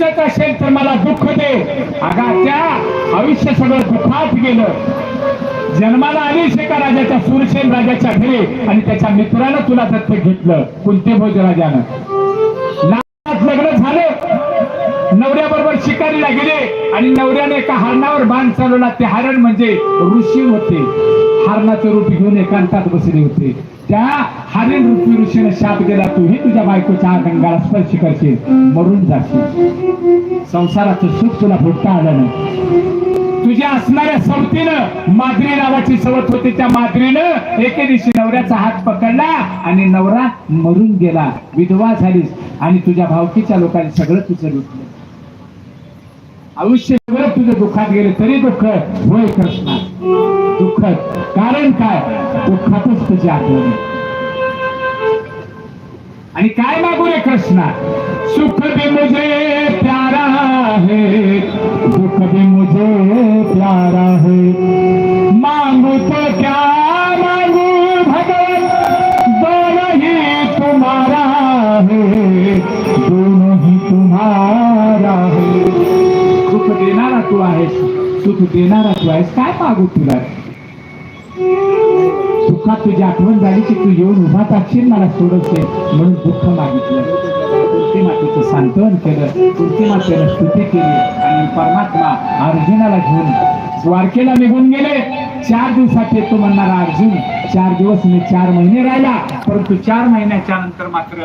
मरायचंच असेल तर मला दुःख दे. अगा त्या आयुष्य सगळं दुःखात गेलं. जन्माला आलीस एका राजाच्या सुरसेन राजाच्या घरी आणि त्याच्या मित्रानं तुला दत्तक घेतलं कुलते भोज राजानं लग्न झालं. नवऱ्याबरोबर शिकारीला गेले आणि नवऱ्याने एका हरणावर बाण चालवला. ते हरण म्हणजे ऋषी होते. हरणाचं रूप घेऊन एकांतात बसले होते. त्या हरिण रूपी ऋषीने शाप गेला तूही तुझ्या बायकोच्या अंगाला स्पर्श करशील मरून जाशील. संसाराचं सुख तुला फुटता आलं नाही. तुझ्या असणाऱ्या सवतीनं माद्री नावाची सवत होती. त्या माद्रीनं एके दिवशी नवऱ्याचा हात पकडला आणि नवरा मरून गेला. विधवा झालीस आणि तुझ्या भावकीच्या लोकांनी सगळं तुझं लुटलं. आयुष्य सगळं तुझं दुःखात गेले तरी दुःख होय कृष्णा. दुःखत कारण काय? दुःखातच तुझी आठवण आणि काय मागू रे कृष्णा? सुख भी मुझे प्यारा है दुख भी मुझे आहेस तू देणारा तू आहेस काय मागू तुला? दुःखात तुझी आठवण झाली की तू येऊन उभा टाकशील मला सोडवते म्हणून दुःख मागितलं. तुलसी मातेचं सांत्वन केलं. तुलसी मातेनं स्तुती केली. आणि परमात्मा अर्जुनाला घेऊन द्वारकेला निघून गेले. चार दिवसात येतो म्हणणारा अर्जुन चार दिवस मी चार महिने राहिला. परंतु चार महिन्याच्या नंतर मात्र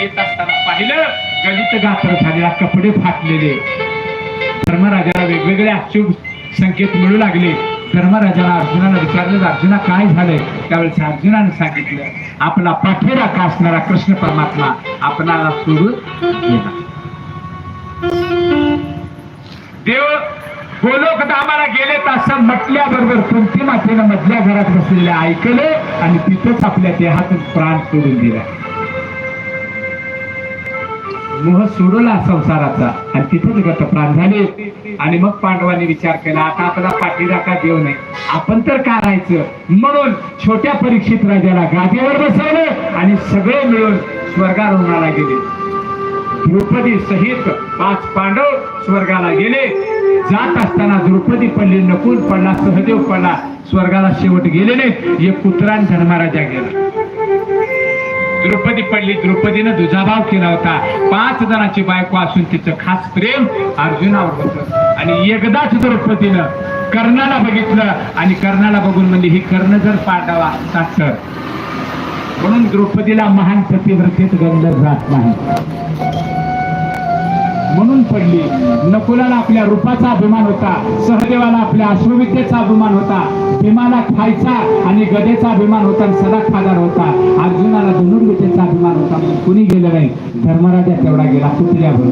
येत असताना पाहिलं गलित गात्र झालेला कपडे फाटलेले. धर्मराजाला वेगवेगळ्या शुभ संकेत मिळू लागले. धर्मराजाला अर्जुनाला विचारलं अर्जुना काय झालंय? त्यावेळेस अर्जुनाने सांगितलं आपला पाठीरा का असणारा कृष्ण परमात्मा आपणाला सोडून गेला. देव गोलोक दामाला गेले असं म्हटल्याबरोबर कुंती मातेनं मधल्या घरात बसलेले ऐकले आणि तिथंच आपल्या देहातून प्राण सोडून दिला. मोह सोडवला संसाराचा. आणि तिथेच गतप्राण झाले. आणि मग पांडवांनी विचार केला आता आपला पाठीराखा देऊ नये. आपण तर करायचं म्हणून छोट्या परीक्षित राजाला गादीवर बसवलं आणि सगळे मिळून स्वर्गारोहणाला गेले. द्रौपदी सहित पाच पांडव स्वर्गाला गेले. जात असताना द्रौपदी पडली नकुल पडला सहदेव पडला. स्वर्गाला शेवट गेले नाही एक पुत्रान धर्मराजा गेला. द्रुपदी पडली द्रुपदीनं दुजाभाव केला होता. पाच जणांची बायको असून तिचं खास प्रेम अर्जुनावर होत. आणि एकदाच द्रौपदीनं कर्णाला बघितलं आणि कर्णाला बघून म्हणजे ही कर्ण जर पाडावा असतात तर. म्हणून द्रौपदीला महान पतिव्रतेत गंध जात नाही. म्हणून पडली. नकुलाला आपल्या रूपाचा अभिमान होता. सहदेवाला आपल्या अश्वविद्येचा अभिमान होता. भीमाला खायचा आणि गदेचा अभिमान होता आणि सदा खादार होता. अर्जुनाला धनुर्विद्येचा अभिमान होता. म्हणून कुणी गेलं नाही. धर्मराजा तेवढा गेला. कुत्र्यावर.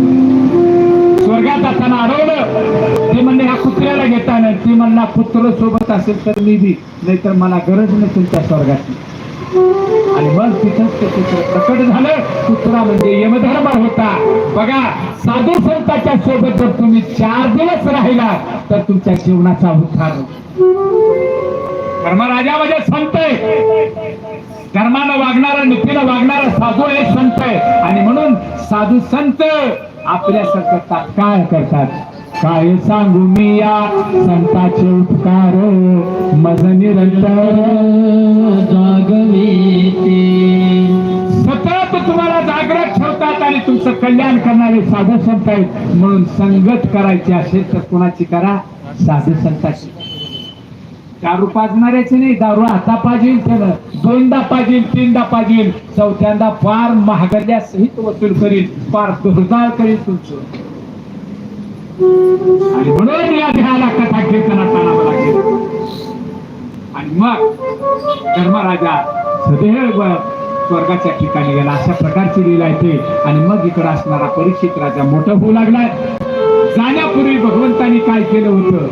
स्वर्गात जाताना अडवलं. ते म्हणले ह्या कुत्र्याला घेताना ती म्हणला कुत्र सोबत असेल तर मी बी. नाहीतर मला गरज नसेल त्या स्वर्गाची आणि मग तिथंच ते पुत्र प्रकट झालं. कुत्रा म्हणजे यमधर्म होता. बघा साधू संतांच्या सोबत जर तुम्ही चार दिवस राहिला तर तुमच्या जीवनाचा उद्धार धर्मराजा म्हणजे संत आहे. धर्मानं वागणारा नीतीनं वागणारा साधू आहे संत आहे. आणि म्हणून साधू संत आपल्या संकटात काय करतात. काय सांगू मी या संताचे उपकार? मज निरंतर सतत तुम्हाला जागृत ठेवतात आणि तुमचं कल्याण करणारे साधू संत आहेत. म्हणून संगत करायची असेल तर कोणाची करा? साधू संताची. दारू पाजणाऱ्याचे नाही दारू आता पाजील त्यानं. दोनदा पाजील तीनदा पाजील. चौथ्यांदा फार महागड्या सहित वसूल करील फार दुर्दाळ करील तुमचं. आणि म्हणून या देहाला कथा कीर्तना चालावं लागेल आणि मग धर्मराजा सदैव स्वर्गाच्या ठिकाणी गेला. अशा प्रकारची लीला येते आणि मग इकडे असणारा परीक्षित राजा मोठा होऊ लागलाय जाण्यापूर्वी भगवंतानी काय केलं होतं?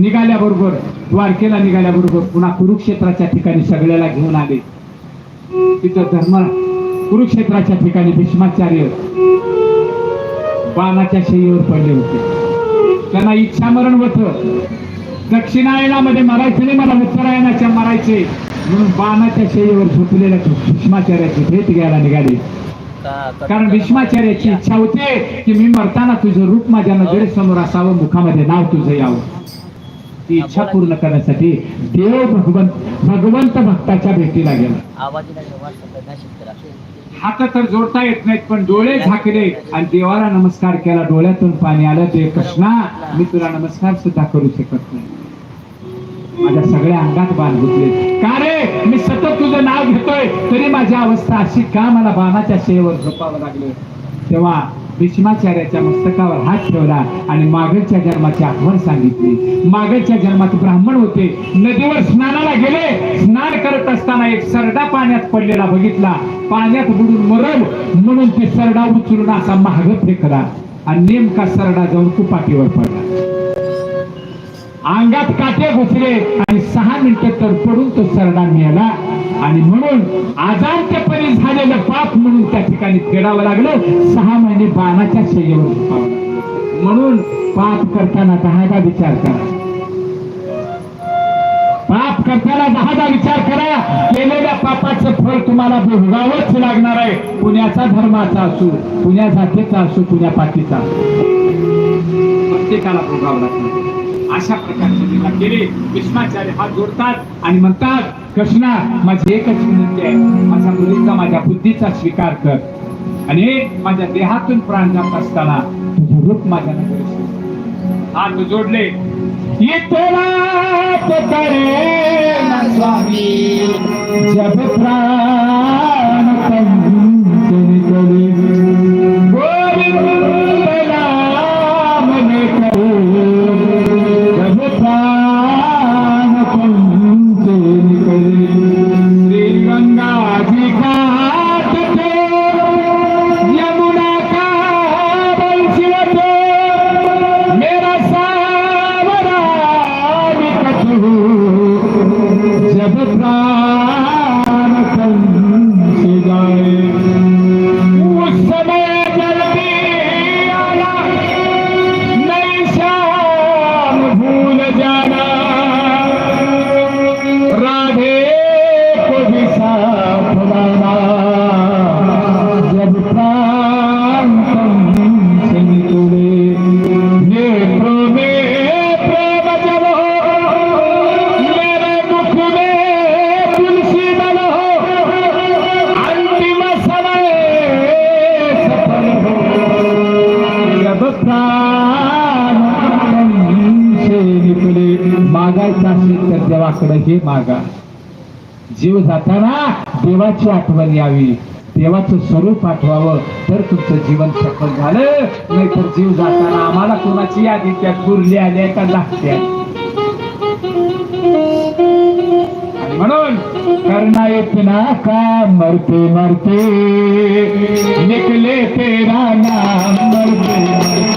निघाल्याबरोबर द्वारकेला निघाल्याबरोबर पुन्हा कुरुक्षेत्राच्या ठिकाणी सगळ्याला घेऊन आले. तिथं धर्म कुरुक्षेत्राच्या ठिकाणी भीष्माचार्य बाणाच्या शैलीवर पडले होते. त्यांना इच्छामरण होत. दक्षिणायनामध्ये मरायचं नाही मला उत्तरायणाच्या मरायचे. म्हणून बाणाच्या शैलीवर झोपलेल्या भीष्माचार्याची भेट घ्यायला निघाले. कारण भीष्माचार्याची इच्छा होते की मी मरताना तुझं रूप माझ्या नजरेसमोर असावं मुखामध्ये नाव तुझं यावं. ती इच्छा पूर्ण करण्यासाठी देव भगवंत भगवंत भक्ताच्या भेटीला गेला. हात तर जोडता येत नाहीत पण डोळे झाकले. आणि देवाला नमस्कार केला. डोळ्यातून पाणी आलं. देव कृष्णा मी तुला नमस्कार सुद्धा करू शकत नाही. माझ्या सगळ्या अंगात बाण घेतले का रे? मी सतत तुझं नाव घेतोय. तरी माझी अवस्था अशी का? मला बाणाच्या शेवर झोपावं लागलं. तेव्हा भीष्माचार्याच्या मस्तकावर हात ठेवला आणि मागच्या जन्माची आठवण सांगितली. मागच्या जन्मात ब्राह्मण होते. नदीवर स्नानाला गेले. स्नान करत असताना एक सरडा पाण्यात पडलेला बघितला. पाण्यात बुडून मरल. म्हणून ते सरडा उचलून असा महाग फेकला. आणि नेमका सरडा जाऊन कुपाटीवर पडला. अंगात काटे घुसले आणि सहा मिनिटं तर पडून तो सरडा मिळाला आणि म्हणून आजार पाप म्हणून त्या ठिकाणी फेडावं लागलं. सहा महिने बाणाच्या शय्येवर झोपावं म्हणून पाप करताना दहादा विचार करा. पाप करताना दहादा विचार करा. केलेल्या पापाचं फळ तुम्हाला भोगावंच लागणार आहे. पुण्याचा धर्माचा असू पुण्या जातीचा असू पुण्या पाठीचा प्रत्येकाला भोगावं लागतं अशा प्रकारची लीला केली भीष्माचार्य हात जोडतात आणि म्हणतात कृष्णा माझी एकच विनंती आहे. माझ्या मुलीचा माझ्या बुद्धीचा स्वीकार कर. आणि माझ्या देहातून प्राण जात असताना तुझं रूप माझ्या नजरेस हात जोडले. करे स्वामी. जब प्राण असेल हे मागा. जीव जाताना देवाची आठवण यावी. देवाचं स्वरूप आठवावं. तर तुमचं जीवन सफल झालं. नाही तर जीव जाताना आम्हाला कोणाची यादी त्या पुरली आल्या का लागत्या? म्हणून करना इतना का? मरते मरते. निकले तेरा नाम मरते मरते.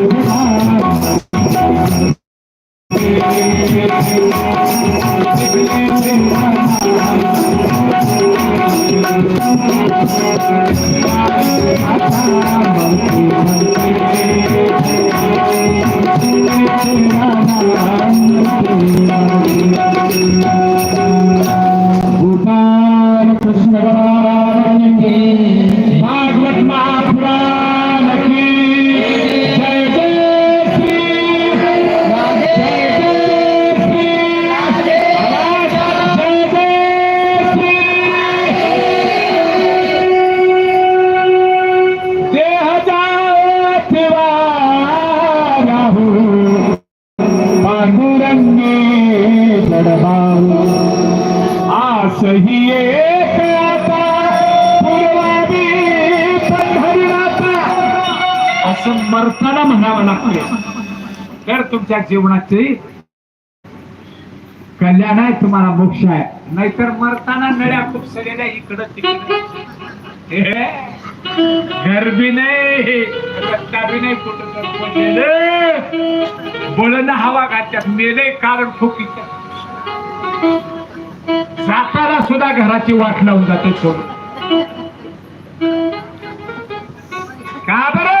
मरताना म्हणावं लागते तर तुमच्या जीवनाची कल्याण आहे तुम्हाला मोक्ष आहे. नाहीतर मरताना नळ्या खूप सगळ्या इकडं गर्दी नाही. रस्ता बी नाही कुठं बोलणं हवा घातल्यात. मेले कारण ठोकीच्या जाताना सुद्धा घराची वाट लावून जाते सोडून का बरं?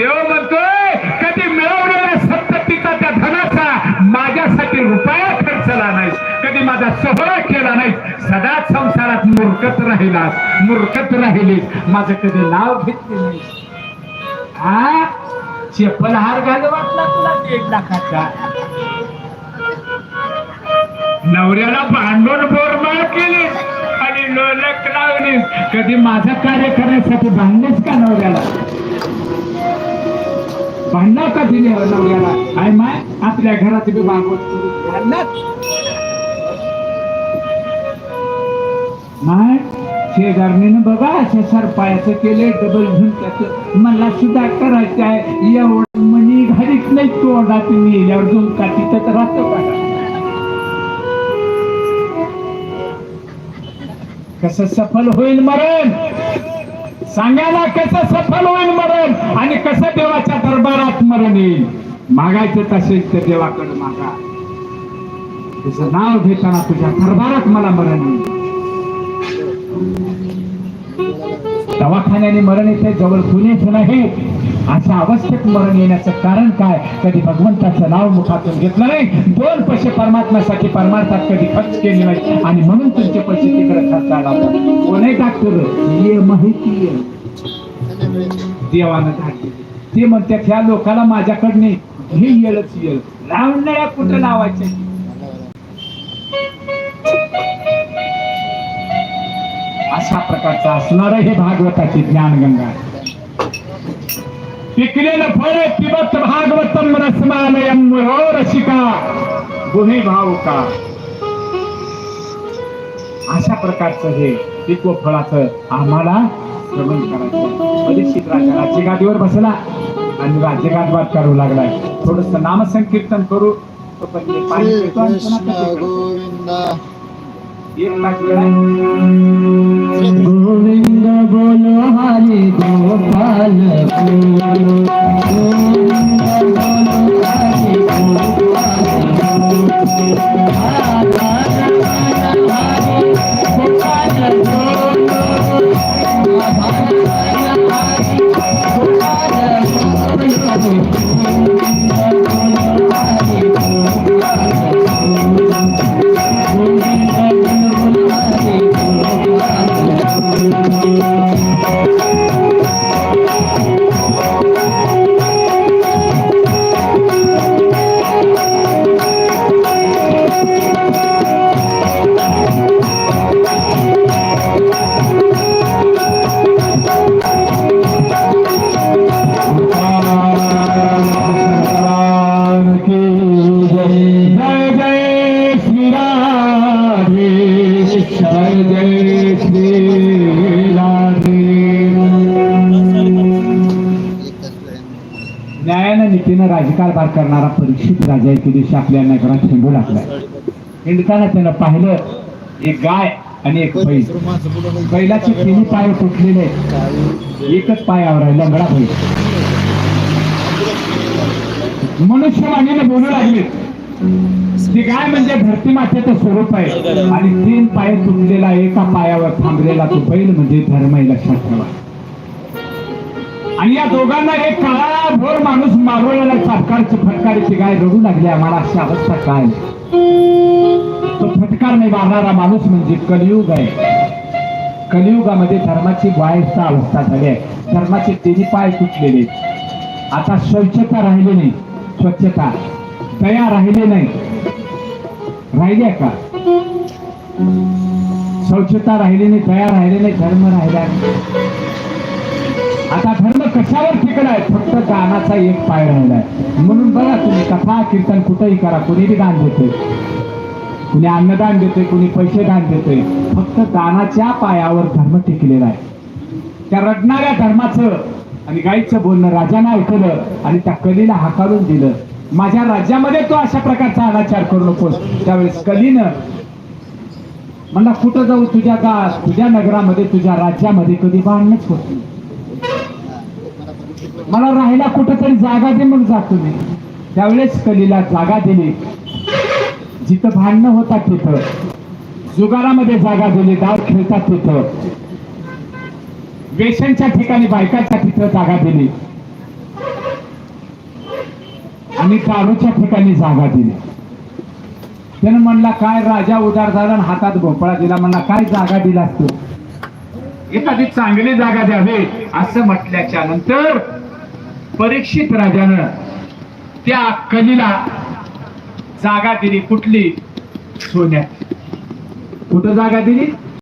देव म्हणतोय कधी मिळवलेल्या संपत्तीचा त्या धनाचा माझ्यासाठी रुपया खर्चला नाही कधी माझा सोहळा केला नाही सदा संसारात मूर्खत राहिलास मूर्खत राहिलीस. माझं कधी नाव घेतले नाही हा हार घाल वाटला तुला दीड लाखाचा. नवऱ्याला भांडून बोरमाळ केली आणि लोलक लावली कधी माझं कार्य करण्यासाठी भांडलीस का नवऱ्याला? भांडणार का दिले नवऱ्याला? काय माय आपल्या घरात बी मागवत भांडणार माय शेजारणीनं बघा अशा सरपायाचं केले डबल घेऊन झुंकाचं मला सुद्धा करायचं आहे. एवढं मनी घालीत नाही तोंडात मी. एवढं झुंका तिथं राहतो का? कसं सफल होईल मरण? सांगायला कसं सफल होईल मरण? दरबारात येईल मागायचं तसेच ते देवाकडे मागा. तिचं नाव घेताना तुझ्या दरबारात मला मरण येईल. दवाखान्याने मरण येते जवळ कुणीच नाही. अशा अवस्थेत मरण येण्याचं कारण काय? कधी भगवंताचं नाव मुखातून घेतलं नाही. दोन पैसे परमात्म्यासाठी परमार्थात कधी खर्च केले नाही. आणि म्हणून तुमचे पैसे तिकडे खर्चायला लावतात. कोणी डॉक्टर ये माहिती आहे. देवानं धाडली ते म्हणतात ह्या लोकाला माझ्याकडने हे येळच येळ लावणाऱ्या कुठं लावायचे अशा प्रकारचं असणार हे भागवताची ज्ञानगंगा. पिकलेलं फळ पिबत भागवतम रसमालयम हो रसिका गुहे भाव का? अशा प्रकारचं हे पिकव फळाचं आम्हाला श्रवण करायचं परीक्षित राजा राज्यगादीवर बसला आणि राज्यगादवाद करू लागलाय थोडस नामसंकीर्तन करू करतो. गोविंद. गोविंद बोलो हरि गोपाल राज्यकारभार करणारा परीक्षित राजा एके दिवशी आपल्या नगरात हिंडू लागला हिंडताना त्यानं पाहिलं एक गाय आणि एक बैल. बैलाचे तिन्ही पाय तुटलेले एकच पायावर आहे लंगडा बैल. मनुष्य मनुष्यवाणीने बोलू लागले. ती गाय म्हणजे धरती मातेचं स्वरूप आहे. आणि तीन पाय तुटलेला एका पायावर थांबलेला तो बैल म्हणजे धर्म आहे लक्षात ठेवा. आणि या दोघांना एक काळा भोर माणूस मारवलेला सरकारची फटकारीची गाय रडू लागली आम्हाला अशी अवस्था काय? तो फटकार नाही मारणारा माणूस म्हणजे कलियुग आहे. कलियुगामध्ये धर्माची वाईट अवस्था झाली आहे. धर्माचे तेजी पाय तुटलेले. आता स्वच्छता राहिली नाही. स्वच्छता. दया राहिली नाही. राहिली आहे का? स्वच्छता राहिली नाही दया राहिली नाही धर्म राहिला आता धर्म कशावर आहे. फक्त दानाचा एक पाय राहिलाय म्हणून बघा तुम्ही कथा कीर्तन कुठेही करा. कुणी बी दान देते कुणी अन्नदान देते कुणी पैसे दान देते फक्त दानाच्या पायावर धर्म टिकलेला आहे. त्या रडणाऱ्या धर्माचं आणि गाईचं बोलणं राजानं ऐकलं आणि त्या कलीला हाकालून दिलं. माझ्या राज्यामध्ये तो अशा प्रकारचा अनाचार करू नकोस. त्यावेळेस कलीनं म्हणला कुठं जाऊ तुझ्या गा तुझ्या नगरामध्ये तुझ्या राज्यामध्ये कधी बांधणंच होत नाही. मला राहायला कुठंतरी जागा दे मग जातो मी. त्यावेळेस कलीला जागा दिली. जिथं भांडणं होतात तिथं. जुगारामध्ये जागा दिली डाव खेळतात तिथं. वेशांच्या ठिकाणी बायकाच्या तिथं जागा दिली. आणि दारूच्या ठिकाणी जागा दिली. त्यानं म्हणला काय राजा उदार झाला हातात भोपळा दिला. म्हणला काय जागा दिला असतो एखादी चांगली जागा द्यावी असं म्हटल्याच्या नंतर परीक्षित राजानं त्या कलीला जागा दिली कुठली? सोन्यात. कुठं जागा दिली?